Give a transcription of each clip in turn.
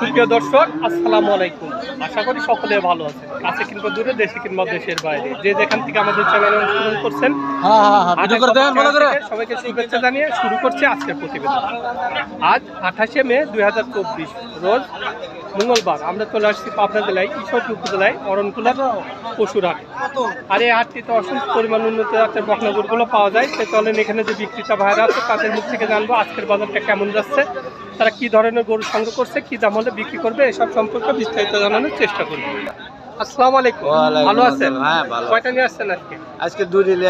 সুপ্রিয় দর্শক আসসালামু আলাইকুম। আশা করি সকলে ভালো আছে কাছে কিংবা দূরে দেশে কিংবা দেশের বাইরে। যে যেখান থেকে আমাদের চ্যানেল অনুসরণ করছেন হ্যাঁ হ্যাঁ হ্যাঁ সবাইকে শুভেচ্ছা জানিয়ে শুরু করছে আজকের প্রতিবেদন। আজ আঠাশে মে দুই রোজ মঙ্গলবার আমরা চলে আসছি পাবনা জেলায় ঈশ্বরদী উপজেলায় অরণকুলার পশুর হাট আর এই হাটটিতে অসংখ্য পরিমাণ উন্নত জাতের বকনাগুরগুলো পাওয়া যায়। সে চলেন এখানে যে বিক্রেতা ভাইরা আছে তাদের মুখ থেকে জানব আজকের বাজারটা কেমন যাচ্ছে তারা কি ধরনের গরু সংগ্রহ করছে কি দাম হলে বিক্রি করবে এসব সম্পর্কে বিস্তারিত জানানোর চেষ্টা করবে। আসসালামু আলাইকুম। ভালো আছেন? হ্যাঁ, ভালো। কয়টা নিয়ে আসছেন আজকে? আজকে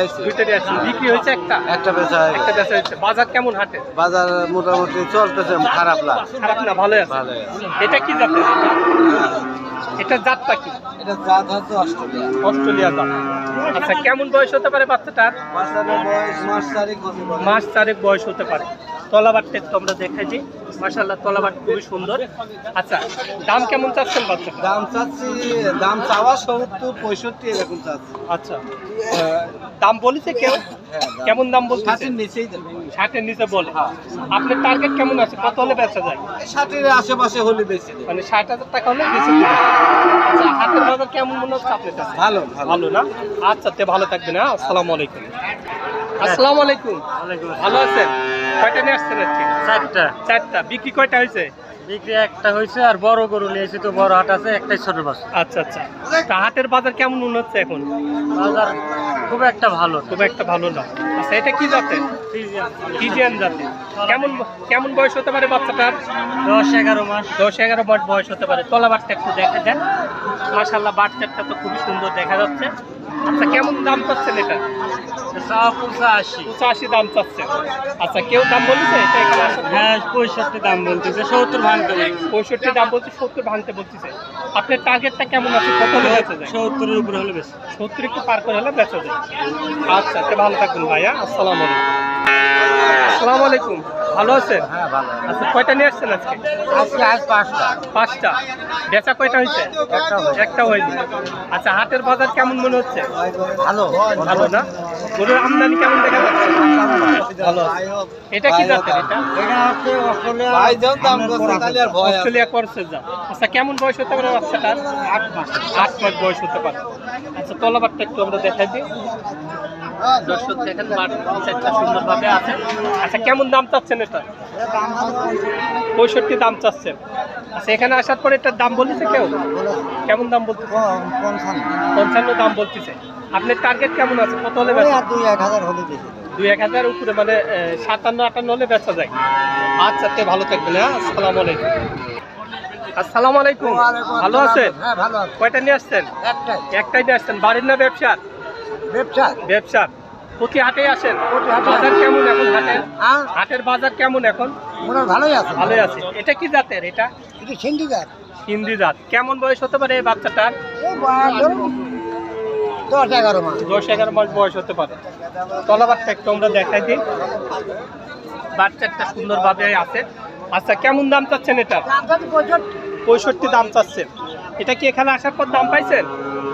আসছি। আসছেন। বিক্রি হয়েছে একটা? একটা বেচা একটা বেচা হয়েছে। বাজার কেমন হাটে? বাজার মোটামুটি চলতেছে খারাপ না। খারাপ না ভালো আছে। ভালো এটা কি জাতের এটা জাতটা কি? এটা জাত হচ্ছে অস্ট্রেলিয়া। অস্ট্রেলিয়া জাত। আচ্ছা কেমন বয়স হতে পারে বাচ্চাটার? বয়স মাস তারিখ মাস চারেক বয়স হতে পারে। তলাবারটা একটু আমরা দেখাইছি মাসাল্লাহ তলাবার খুবই সুন্দর। আচ্ছা দাম কেমন চাচ্ছেন বাচ্চাটা? দাম চাচ্ছি দাম চাওয়া সত্তর পঁয়ষট্টি এরকম চাচ্ছি। আচ্ছা দাম বলেছে কেউ? হ্যাঁ, কেমন দাম বলছে ষাটের নিচেই ষাটের নিচে বলে। আপনার টার্গেট কেমন আছে? কত হলে বেচা যায়? ষাটের আশেপাশে হলে বেশি মানে ষাট হাজার টাকা হলে বেশি। আচ্ছা হাটের বাজার কেমন মনে হচ্ছে আপনার কাছে? ভালো ভালো। ভালো না? আচ্ছা তে ভালো থাকবেন হ্যাঁ? আসসালামু আলাইকুম। আসসালামু আলাইকুম। ভালো আছেন? কয়টা নিয়ে আসছেন আজকে? চারটা। চারটা। বিক্রি কয়টা হয়েছে? বিক্রি একটা হয়েছে আর বড় গরু নিয়েছি তো বড় হাট আছে একটাই ছোট বাস আচ্ছা আচ্ছা। তা হাটের বাজার কেমন মনে হচ্ছে এখন? বাজার খুব একটা ভালো খুব একটা ভালো না। আচ্ছা এটা কি জাতের? ফিজিয়ান। জাতের। কেমন কেমন বয়স হতে পারে বাচ্চাটার? দশ এগারো মাস। দশ এগারো মাস বয়স হতে পারে। তলা বাটটা একটু দেখা দেন। মাশাল্লাহ বাচ্চাটা তো খুবই সুন্দর দেখা যাচ্ছে। আচ্ছা কেমন দাম চাচ্ছেন এটা? পঁচাশি। দাম চাচ্ছে আচ্ছা কেউ দাম বলেছে? এটা এখানে হ্যাঁ পঁয়ষট্টি দাম বলতেছে সত্তর ভাঙতে পঁয়ষট্টি দাম বলছে সত্তর ভাঙতে বলতেছে। আপনার টার্গেটটা কেমন আছে? কত হলে বেচা যায়? সত্তরের উপরে হলে বেশি সত্তর একটু পার করে হলে বেচা যায়। আচ্ছা ভালো থাকবেন ভাইয়া। আসসালামু আলাইকুম। আসসালামু আলাইকুম। ভালো আছেন? হ্যাঁ ভালো। আচ্ছা কয়টা নিয়ে আসছেন আজকে? আজকে আজ পাঁচটা। পাঁচটা। বেচা কয়টা হয়েছে? একটা হয়েছে। হয়নি। আচ্ছা হাটের বাজার কেমন মনে হচ্ছে? ভালো। ভালো না? গরুর আমদানি কেমন দেখা যাচ্ছে? ভালো এটা কি জাতের এটা? অস্ট্রেলিয়া করছে যা। আচ্ছা কেমন বয়স হতে পারে বাচ্চাটার? আট মাস। আট মাস বয়স হতে পারে। আচ্ছা তলাবারটা একটু আমরা দেখাই দিই। দর্শক দেখেন, মাঠ সুন্দরভাবে আছে। আচ্ছা কেমন দাম চাচ্ছেন এটা? পঁয়ষট্টি দাম চাচ্ছেন। আচ্ছা এখানে আসার পরে এটার দাম বলতেছে কেউ? কেমন দাম বলতেছে পঞ্চান্ন দাম বলতেছে। আপনার টার্গেট কেমন আছে? কত হলে দুই এক হাজার দুই এক হাজার উপরে মানে সাতান্ন আটান্ন হলে বেচা যায়। আচ্ছা তে ভালো থাকবেন হ্যাঁ? আসসালামু আলাইকুম। আসসালামু আলাইকুম। ভালো আছেন? হ্যাঁ কয়টা নিয়ে আসছেন? একটাই। নিয়ে আসছেন। বাড়ির না ব্যবসার? ব্যবসা? ব্যবসার। প্রতি হাটে আসেন? বাজার কেমন এখন হাটের হ্যাঁ হাটের বাজার কেমন এখন? ভালোই আছে। ভালোই আছে। এটা কি জাতের এটা? এটা সিন্ডিকেট হিন্দি জাত। কেমন বয়স হতে পারে এই বাচ্চাটার? দশ এগারো মাস। দশ এগারো মাস বয়স হতে পারে। তলাবারটা একটু আমরা দেখাই দিই। বাচ্চাটা সুন্দরভাবে আছে। আচ্ছা কেমন দাম চাচ্ছেন এটা পঁয়ষট্টি দাম চাচ্ছেন। এটা কি এখানে আসার পর দাম পাইছেন?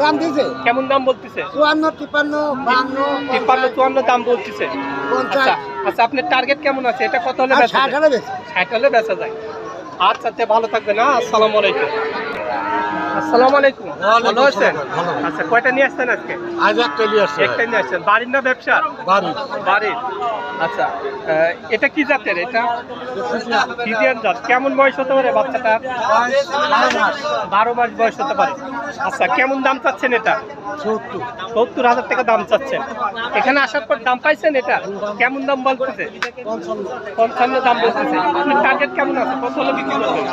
দাম দিয়েছে। কেমন দাম বলতেছে? চুয়ান্ন তিপ্পান্ন তিপ্পান্ন চুয়ান্ন দাম বলতেছে। আচ্ছা আচ্ছা আপনার টার্গেট কেমন আছে? এটা কত হলে ষাট যায়? হলে বেচা যায়। আচ্ছা ভালো থাকবেন না আসসালামু আলাইকুম। আসসালামু আলাইকুম। ভালো আছেন? আচ্ছা কয়টা নিয়ে আসছেন আজকে? আজ একটা নিয়ে আসছেন। বাড়ির না ব্যবসা? বাড়ির আচ্ছা এটা কি জাতের এটা? ফিজিয়ান জাত। কেমন বয়স হতে পারে বাচ্চাটা? বারো মাস। বয়স হতে পারে। আচ্ছা কেমন দাম চাচ্ছেন এটা? সত্তর। সত্তর হাজার টাকা দাম চাচ্ছেন। এখানে আসার পর দাম পাইছেন এটা? কেমন দাম বলতেছে? পঞ্চান্ন। দাম বলতেছে। আপনার টার্গেট কেমন আছে? কত হলে বিক্রি করবেন।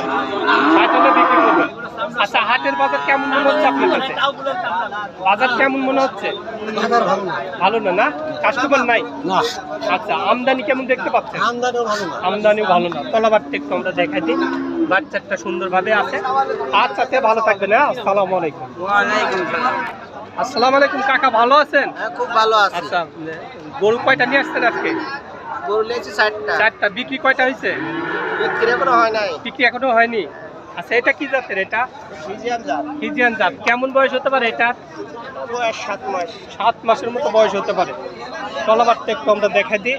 ষাট হলে বিক্রি করবেন। আচ্ছা হাটের বাজার কেমন মনে হচ্ছে আপনার কাছে? বাজার কেমন মনে হচ্ছে? বাজার ভালো না। ভালো না না? কাস্টমার নাই? না। আচ্ছা আমদানি কেমন দেখতে পাচ্ছেন? আমদানিও ভালো না। আমদানিও ভালো না। তলাবারটা একটু আমরা দেখাই দিই। বাচ্চাটা সুন্দরভাবে আছে। আচ্ছা তে ভালো থাকবেন হ্যাঁ? আসসালামু আলাইকুম। আসসালামু আলাইকুম কাকা ভালো আছেন? হ্যাঁ খুব ভালো আছে। আচ্ছা গরু কয়টা নিয়ে আসছেন আজকে? গরু লেছি ষাটটা চারটা। বিক্রি কয়টা হয়েছে? বিক্রি এখনও হয় নাই। বিক্রি এখনও হয়নি? আচ্ছা এটা কি জাতের এটা? ফিজিয়ান জাত। কেমন বয়স হতে পারে এটা? সাত মাস। সাত মাসের মতো বয়স হতে পারে। তলাবারটা একটু আমরা দেখা দিই।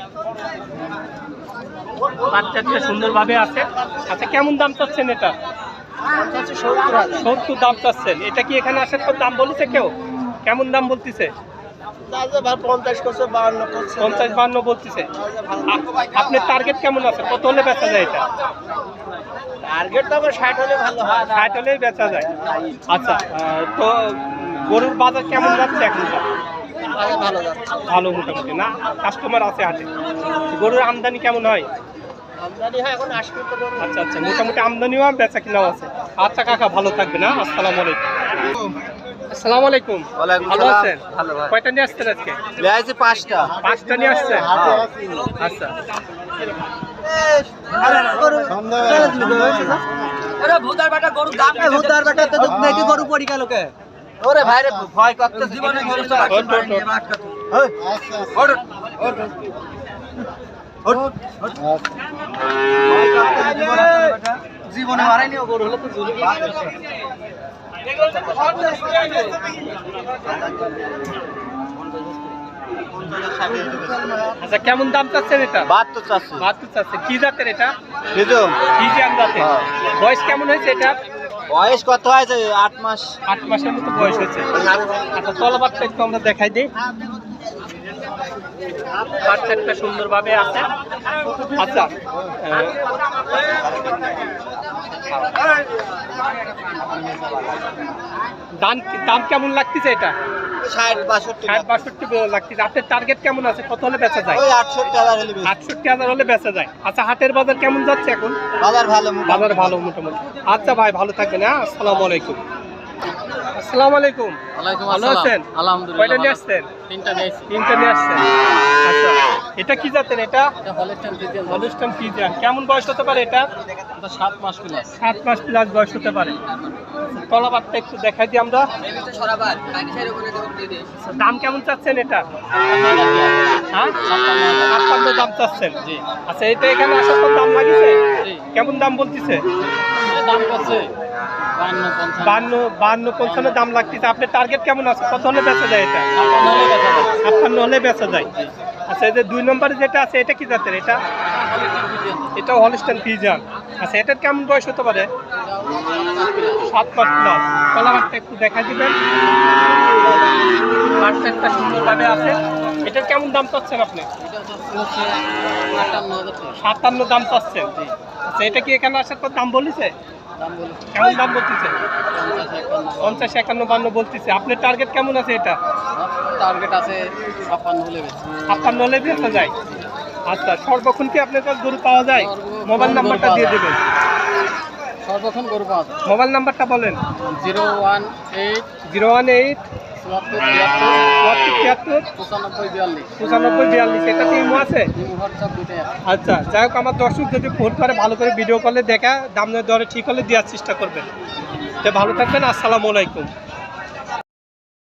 বাচ্চাটা সুন্দরভাবে আছে। আচ্ছা কেমন দাম চাচ্ছেন এটা? সত্তর দাম চাচ্ছেন। এটা কি এখানে আসার পর দাম বলেছে কেউ? কেমন দাম বলতেছে? পঞ্চাশ বাহান্ন বান্ন বলতেছে। আপনার টার্গেট কেমন আছে? কত হলে বেচা যায় এটা? টার্গেট তো আমার ষাট হলে ভালো হয় ষাট হলেই বেচা যায়। আচ্ছা তো গরুর বাজার কেমন যাচ্ছে এখন? ভালো ভালো মোটামুটি না? কাস্টমার আছে হাটে। গরুর আমদানি কেমন হয়? হয়। আচ্ছা আচ্ছা মোটামুটি আমদানিও বেচা কিনাও আছে। আচ্ছা কাকা ভালো থাকবে না আসসালামু আলাইকুম। আসসালামু আলাইকুম। ভালো আছেন। কয়টা নিয়ে আসছেন আজকে? লেয়াইছে পাঁচটা। পাঁচটা নিয়ে আসছেন? আচ্ছা। ওরে ভাই রে ভয় করতে জীবনে ওঠ। জীবনে মারাইনি ও গরু। হলে তো আচ্ছা কেমন দাম চাচ্ছেন এটা? বাহাত্তর চারশো বাহাত্তর চাচ্ছেন। কি জাতের এটা? ফিজিয়ান জাতের। হ্যাঁ। বয়স কেমন হয়েছে এটা? বয়স কত হয়েছে? আট মাস। আট মাসের মতো বয়স হয়েছে। আচ্ছা তলবারটা একটু আমরা দেখাই দিই। বাচ্চাটা সুন্দরভাবে আছে। আচ্ছা দাম দাম কেমন লাগতেছে এটা? ষাট বাষট্টি ষাট বাষট্টি লাগতেছে। আপনার টার্গেট কেমন আছে? কত হলে বেচা যায়? ওই আটষট্টি হাজার হলে আটষট্টি হাজার হলে বেচা যায়। আচ্ছা হাটের বাজার কেমন যাচ্ছে এখন? বাজার ভালো বাজার ভালো মোটামুটি। আচ্ছা ভাই ভালো থাকবেন হ্যাঁ? আসসালামু আলাইকুম। আসসালামু আলাইকুম। ওয়ালাইকুম ভালো আছেন? আলহামদুলিল্লাহ কয়টা নিয়ে আসছেন? তিনটা নিয়েছি তিনটা নিয়ে আসছেন। আচ্ছা এটা কি জাতের এটা? হলিস্টাইন ফ্রিজিয়ান ফিজিয়ান কেমন বয়স হতে পারে এটা? এটা সাত মাস প্লাস সাত মাস প্লাস বয়স হতে পারে। তলাবারটা একটু দেখাই দিই আমরা। দাম কেমন চাচ্ছেন এটা? হ্যাঁ? দাম চাচ্ছেন। জি। আচ্ছা এটা এখানে আসার পর দাম লাগিছে কেমন দাম বলতেছে? দাম করছে টার্গেট কেমন আছে? হলে বেচা যায় আচ্ছা এই যে দুই নম্বরে যেটা আছে, এটা কি এটা? Holstein Friesian. এটা ফিজান আচ্ছা কেমন বয়স হতে পারে? সাত একটু দেখা আছে? এটার কেমন দাম চাচ্ছেন আপনি? সাতান্ন দাম পাচ্ছেন আচ্ছা এটা কি এখানে আসার পর দাম বলেছে? কেমন দাম বলতেছে? পঞ্চাশ একান্ন বান্ন বলতেছে। আপনার টার্গেট কেমন আছে এটা? টার্গেট আছে ছাপ্পান্ন হলে ছাপ্পান্ন হলে বেচা যায়? আচ্ছা সর্বক্ষণ কি আপনার কাছে গরু পাওয়া যায়? মোবাইল নাম্বারটা দিয়ে দেবেন। সর্বক্ষণ গরু পাওয়া যায়। মোবাইল নাম্বারটা বলেন। Zero one eight zero one eight পঁচানব্বই বিয়াল্লিশ। ইমো আছে? আচ্ছা যাই হোক আমার দর্শক যদি ফোন করে ভালো করে ভিডিও কলে দেখা দাম দরে ঠিক হলে দেওয়ার চেষ্টা করবেন। তো ভালো থাকবেন আসসালামু আলাইকুম।